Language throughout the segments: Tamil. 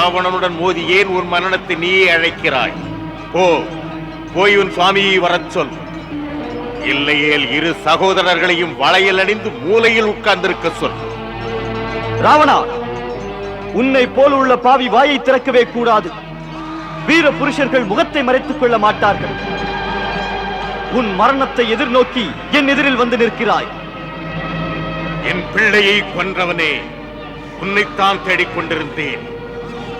ராவணனுடன் மோதி ஏன் உன் மரணத்தை நீயே அழைக்கிறாய்? போ போய் உன் சுவாமியை வரச் சொல். இல்லையேல் இரு சகோதரர்களையும் வளையல் அணிந்து மூலையில் உட்கார்ந்திருக்க சொல். ராவணா உன்னை போல் உள்ள பாவி வாயை திறக்கவே கூடாது. வீர புருஷர்கள் முகத்தை மறைத்துக் கொள்ள மாட்டார்கள். உன் மரணத்தை எதிர்நோக்கி என் எதிரில் வந்து நிற்கிறாய். என் பிள்ளையை கொன்றவனே உன்னைத்தான் தேடிக் கொண்டிருந்தேன்.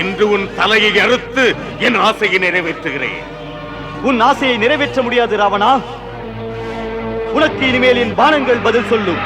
இன்று உன் தலையை அறுத்து என் ஆசையை நிறைவேற்றுகிறேன். உன் ஆசையை நிறைவேற்ற முடியாது ராவணா. உனக்கு இனிமேல் என் பானங்கள் பதில் சொல்லும்.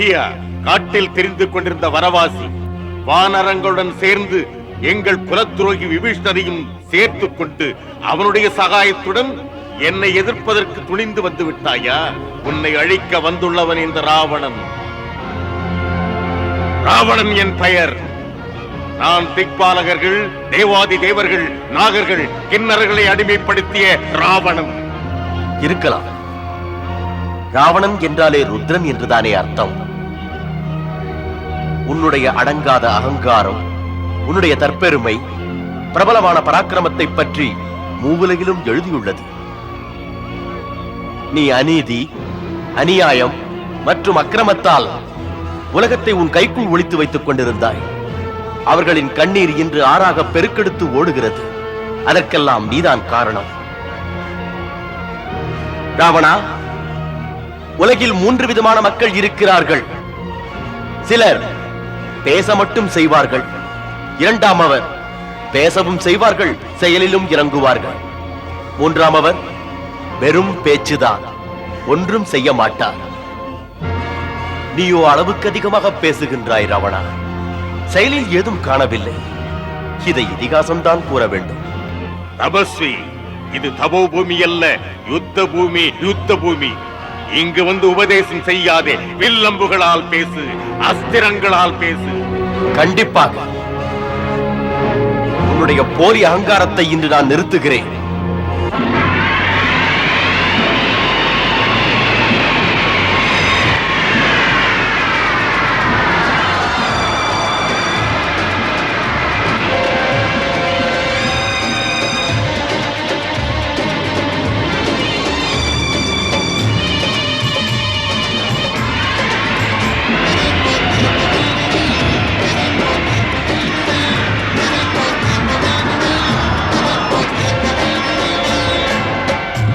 அட காட்டில் தெரிந்து கொண்டிருந்த வரவாசி வானரங்களுடன் சேர்ந்து எங்கள் குலத்துரோகி விபீஷ்ணரையும் சேர்த்துக் கொண்டு அவனுடைய சகாயத்துடன் என்னை எதிர்ப்பதற்கு துணிந்து வந்து விட்டாயா? உன்னை அழிக்க வந்துள்ளவன் இந்த ராவணன். ராவணன் என் பெயர். நான் திக்பாலகர்கள் தேவாதி தேவர்கள் நாகர்கள் கிண்ணர்களை அடிமைப்படுத்திய ராவணன். இருக்கலாம். ராவணன் என்றாலே ருத்ரன் என்றுதானே அர்த்தம்? உன்னுடைய அடங்காத அகங்காரம் உன்னுடைய தற்பெருமை பிரபலமான பராக்கிரமத்தை பற்றி மூவுலகிலும் எழுதியுள்ளது. நீ அநீதி அநியாயம் மற்றும் அக்கிரமத்தால் உலகத்தை உன் கைக்குள் ஒழித்து வைத்துக் கொண்டிருந்தாய். அவர்களின் கண்ணீர் இன்று ஆறாக பெருக்கெடுத்து ஓடுகிறது. அதற்கெல்லாம் நீதான் காரணம். ராவணா உலகில் மூன்று விதமான மக்கள் இருக்கிறார்கள். சிலர் பேச மட்டும் செய்வார்கள். இரண்டாம் அவர் பேசவும் செய்வார்கள் செயலிலும் இறங்குவார்கள். மூன்றாம் அவர் வெறும் பேச்சுதான் ஒன்றும் செய்ய மாட்டார். நீயோ அளவுக்கு அதிகமாக பேசுகின்றாய் ராவணா. செயலில் ஏதும் காணவில்லை. இதை இதிகாசம்தான் கூற வேண்டும். தபஸ்வி இது தபோ பூமி அல்ல யுத்த பூமி யுத்த பூமி இங்கு வந்து உபதேசம் செய்யாதே. வில்லம்புகளால் பேசு அஸ்திரங்களால் பேசு. கண்டிப்பாக. உன்னுடைய போலி அகங்காரத்தை இன்று நான் நிறுத்துகிறேன்.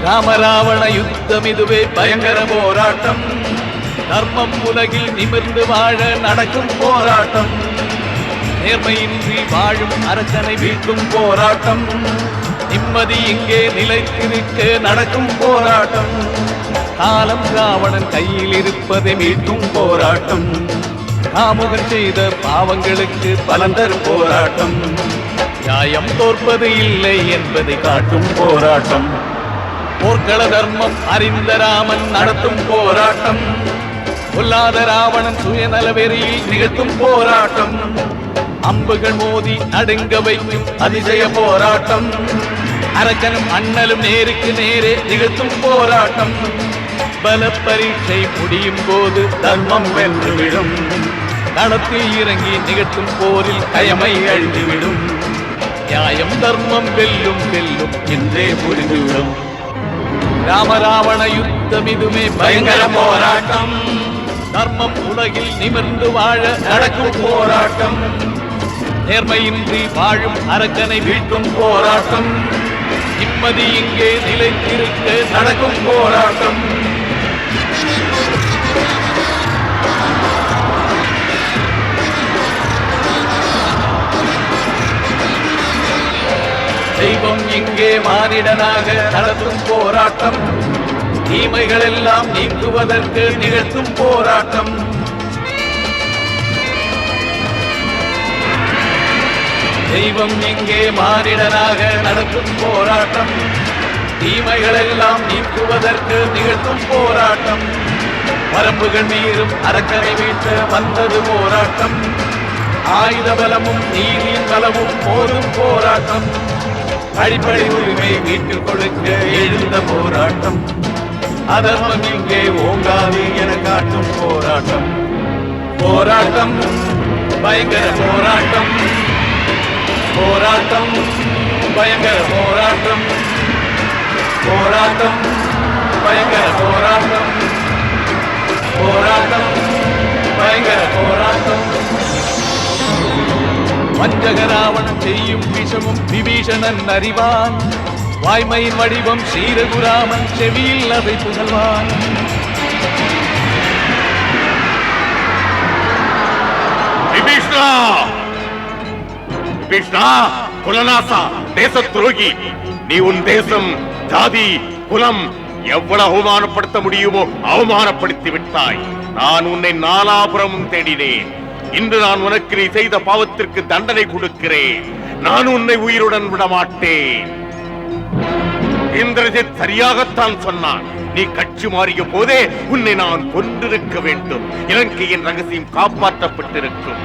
ராமராவண யுத்தம் இதுவே பயங்கர போராட்டம். தர்மம் உலகில் நிமிர்ந்து வாழ நடக்கும் போராட்டம். நேர்மையின்றி வாழும் அரசனை வீழ்த்தும் போராட்டம். நிம்மதி இங்கே நிலைத்திருக்க நடக்கும் போராட்டம். காலம் ராவணன் கையில் இருப்பதை மீட்டும் போராட்டம். காமுகன் செய்த பாவங்களுக்கு பலன் தரும் போராட்டம். நியாயம் தோற்பது இல்லை என்பதை காட்டும் போராட்டம். போர்க்கள தர்மம் அறிந்த ராமன் நடத்தும் போராட்டம். பொல்லாத ராவணன் சுயநலவெறியில் நிகழ்த்தும் போராட்டம். அம்புகள் மோதி நடுங்க வைக்கும் அதிசய போராட்டம். அரக்கனும் அண்ணலும் நேருக்கு நேரே நிகழ்த்தும் போராட்டம். பல பரீட்சை முடியும் போது தர்மம் வென்றுவிடும். களத்தில் இறங்கி நிகழ்த்தும் போரில் கயமை அழிந்துவிடும். நியாயம் தர்மம் வெல்லும் வெல்லும் என்றே புரிந்துவிடும். ராமராவண யுத்தம் இதுமே பயங்கர போராட்டம். தர்மம் உலகில் நிமிர்ந்து வாழ நடக்கும் போராட்டம். நேர்மையின்றி வாழும் அரக்கனை வீட்டும் போராட்டம். நிம்மதி இங்கே நிலைத்திருக்க நடக்கும் போராட்டம். அங்கே மானிடனாக நடத்தும் போராட்டம். தீமைகள் எல்லாம் நீக்குவதற்கு நிகழ்த்தும் போராட்டம். தெய்வம் இங்கே மானிடனாக நடத்தும் போராட்டம். தீமைகள் எல்லாம் நீக்குவதற்கு நிகழ்த்தும் போராட்டம். வரம்புகள் மீறும் அரக்கனை வீட்ட வந்தது போராட்டம். ஆயுத பலமும் நீதியின் பலமும் போரும் போராட்டம். அடிப்படை உரிமை மீட்டுக் கொடுக்க எழுந்த போராட்டம். அதர்மம் இங்கே ஓங்காது என காட்டும் போராட்டம். போராட்டம் பயங்கர போராட்டம். போராட்டம் பயங்கர போராட்டம். போராட்டம் பயங்கர போராட்டம். போராட்டம் பயங்கர வஞ்சகராவணன் செய்யும் விஷமும் விபீஷணன் அறிவான். வாய்மையின் வடிவம் ஸ்ரீரகுராமன் செவியில் அதை புகழ்வான். விபீஷ்ணா! விபீஷ்ணா குலநாசா தேச துரோகி நீ உன் தேசம் ஜாதி குலம் எவ்வளவு அவமானப்படுத்த முடியுமோ அவமானப்படுத்தி விட்டாய். நான் உன்னை நாலாபுரமும் தேடினேன். இன்று நான் உனக்கு நீ செய்த பாவத்திற்கு தண்டனை கொடுக்கிறேன். நான் உன்னை உயிருடன் விடமாட்டேன். இந்திரஜித் சரியாகத்தான் சொன்னான். நீ கட்சி மாறிய போதே உன்னை நான் கொண்டிருக்க வேண்டும். இலங்கையின் ரகசியம் காப்பாற்றப்பட்டிருக்கும்.